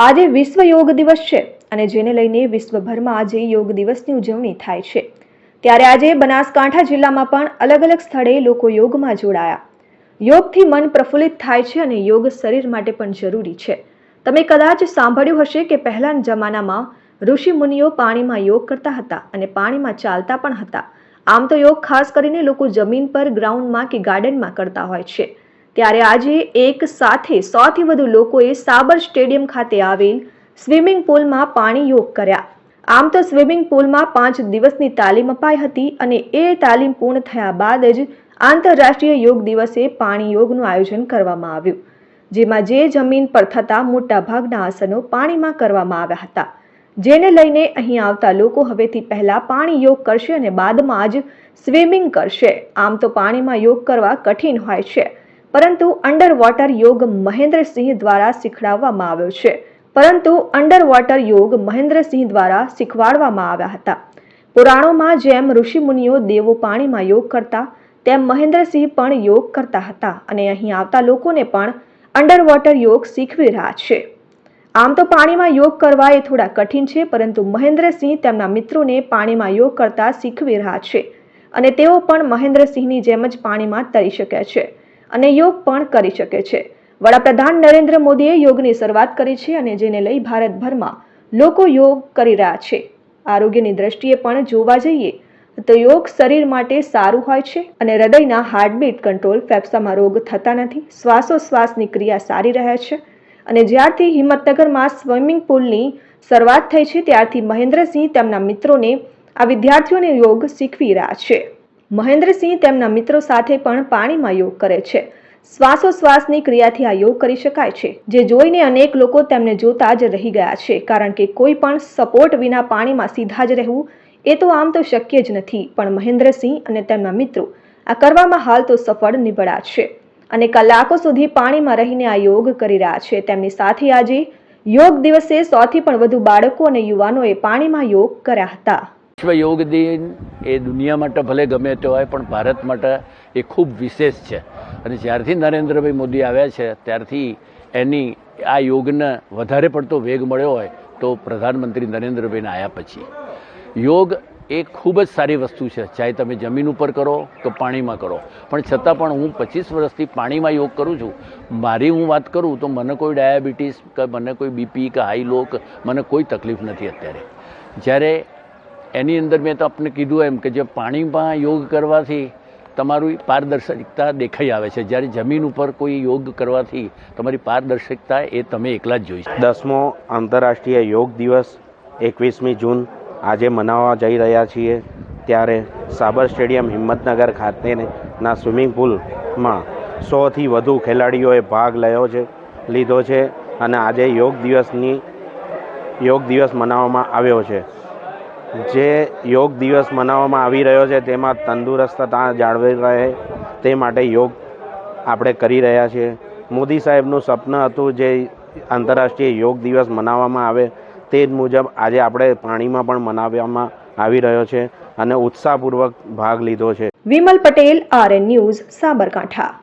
આજે વિશ્વ યોગ દિવસ છે અને જેને લઈને વિશ્વભરમાં આજે યોગ દિવસની ઉજવણી થાય છે. ત્યારે આજે બનાસકાંઠા જિલ્લામાં પણ અલગ અલગ સ્થળે લોકો યોગમાં જોડાયા. યોગથી મન પ્રફુલ્લિત થાય છે અને યોગ શરીર માટે પણ જરૂરી છે. તમે કદાચ સાંભળ્યું હશે કે પહેલાના જમાનામાં ઋષિ મુનિઓ પાણીમાં યોગ કરતા હતા અને પાણીમાં ચાલતા પણ હતા. આમ તો યોગ ખાસ કરીને લોકો જમીન પર, ગ્રાઉન્ડમાં કે ગાર્ડનમાં કરતા હોય છે. ત્યારે આજે એક સાથે સોથી વધુ લોકોએ સાબર સ્ટેડિયમ ખાતે આવેલ સ્વિમિંગ પુલમાં પાણી યોગ કર્યા. આમ તો સ્વિમિંગ પુલમાં પાંચ દિવસની તાલીમ અપાઈ હતી અને એ તાલીમ પૂર્ણ થયા બાદ જ આંતરરાષ્ટ્રીય યોગ દિવસે પાણી યોગનું આયોજન કરવામાં આવ્યું, જેમાં જે જમીન પર થતા મોટા ભાગના આસનો પાણીમાં કરવામાં આવ્યા હતા. જેને લઈને અહીં આવતા લોકો હવેથી પહેલા પાણી યોગ કરશે અને બાદમાં જ સ્વિમિંગ કરશે. આમ તો પાણીમાં યોગ કરવા કઠિન હોય છે. પરંતુ અંડર વોટર યોગ મહેન્દ્રસિંહ દ્વારા શીખડાવવામાં આવ્યો છે. પરંતુ અંડર વોટર યોગ મહેન્દ્રસિંહ દ્વારા શીખવાડવામાં આવ્યા હતા. પુરાણોમાં જેમ ઋષિમુનિઓ દેવો પાણીમાં યોગ કરતા, તેમ મહેન્દ્રસિંહ પણ યોગ કરતા હતા અને અહીં આવતા લોકોને પણ અંડર વોટર યોગ શીખવી રહ્યા છે. આમ તો પાણીમાં યોગ કરવા એ થોડા કઠિન છે, પરંતુ મહેન્દ્રસિંહ તેમના મિત્રોને પાણીમાં યોગ કરતા શીખવી રહ્યા છે અને તેઓ પણ મહેન્દ્રસિંહની જેમ જ પાણીમાં તરી શકે છે. અને યોગ પણ કરી શકે છે. વડાપ્રધાન નરેન્દ્ર મોદીએ યોગની શરૂઆત કરી છે અને જેને લઈ ભારતભરમાં લોકો યોગ કરી રહ્યા છે. આરોગ્યની દ્રષ્ટિએ પણ જોવા જઈએ, તો યોગ શરીર માટે સારું હોય છે અને હૃદયના હાર્ટબીટ કંટ્રોલ ફેફસામાં રોગ થતા નથી, શ્વાસોશ્વાસની ક્રિયા સારી રહે છે અને જ્યારથી હિંમતનગરમાં સ્વિમિંગ પુલની શરૂઆત થઈ છે, ત્યારથી મહેન્દ્રસિંહ તેમના મિત્રોને આ વિદ્યાર્થીઓને યોગ શીખવી રહ્યા છે. મહેન્દ્રસિંહ તેમના મિત્રો સાથે પણ પાણીમાં યોગ કરે છે. શ્વાસોશ્વાસની ક્રિયાથી આ યોગ કરી શકાય છે, જે જોઈને અનેક લોકો તેમને જોતા જ રહી ગયા છે, કારણ કે કોઈ પણ સપોર્ટ વિના પાણીમાં સીધા જ રહેવું એ તો આમ તો શક્ય જ નથી, પણ મહેન્દ્રસિંહ અને તેમના મિત્રો આ કરવામાં હાલ તો સફળ નીવડ્યા છે અને કલાકો સુધી પાણીમાં રહીને આ યોગ કરી રહ્યા છે. તેમની સાથે આજે યોગ દિવસે સોથી પણ વધુ બાળકો અને યુવાનોએ પાણીમાં યોગ કર્યા હતા. વિશ્વ યોગ દિન એ દુનિયા માટે ભલે ગમે તે હોય, પણ ભારત માટે એ ખૂબ વિશેષ છે. અને જ્યારથી નરેન્દ્રભાઈ મોદી આવ્યા છે, ત્યારથી એની આ યોગને વધારે પડતો વેગ મળ્યો હોય, તો પ્રધાનમંત્રી નરેન્દ્રભાઈને આવ્યા પછી. યોગ એ ખૂબ જ સારી વસ્તુ છે. ચાહે તમે જમીન ઉપર કરો કે પાણીમાં કરો. પણ છતાં પણ હું પચીસ વર્ષથી પાણીમાં યોગ કરું છું. મારી હું વાત કરું, તો મને કોઈ ડાયાબિટીસ, કે મને કોઈ બીપી, કે હાઈ લો મને કોઈ તકલીફ નથી અત્યારે. જ્યારે એની અંદર મેં તો આપને કીધું એમ કે જે પાણીમાં યોગ કરવાથી તમારું પારદર્શકતા દેખાઈ આવે છે. જ્યારે જમીન ઉપર કોઈ યોગ કરવાથી તમારી પારદર્શકતા એ તમે એકલા જ જોઈ દસમો આંતરરાષ્ટ્રીય યોગ દિવસ એકવીસમી જૂન આજે મનાવવા જઈ રહ્યા છીએ. ત્યારે સાબર સ્ટેડિયમ હિંમતનગર ખાતેના સ્વિમિંગ પુલમાં સોથી વધુ ખેલાડીઓએ ભાગ લયો છે, લીધો છે અને આજે યોગ દિવસની યોગ દિવસ મનાવવામાં આવ્યો છે. જે યોગ દિવસ મનાવવામાં આવી રહ્યો છે, તેમાં તંદુરસ્તતા જાળવી રહે, તે માટે યોગ આપણે કરી રહ્યા છીએ. મોદી સાહેબનું સપનું હતું જે આંતરરાષ્ટ્રીય યોગ દિવસ મનાવવામાં આવે, તે જ મુજબ આજે આપણે પાણીમાં પણ મનાવવામાં આવી રહ્યો છે અને ઉત્સાહપૂર્વક ભાગ લીધો છે. Vimal Patel, RN News, Sabarkantha.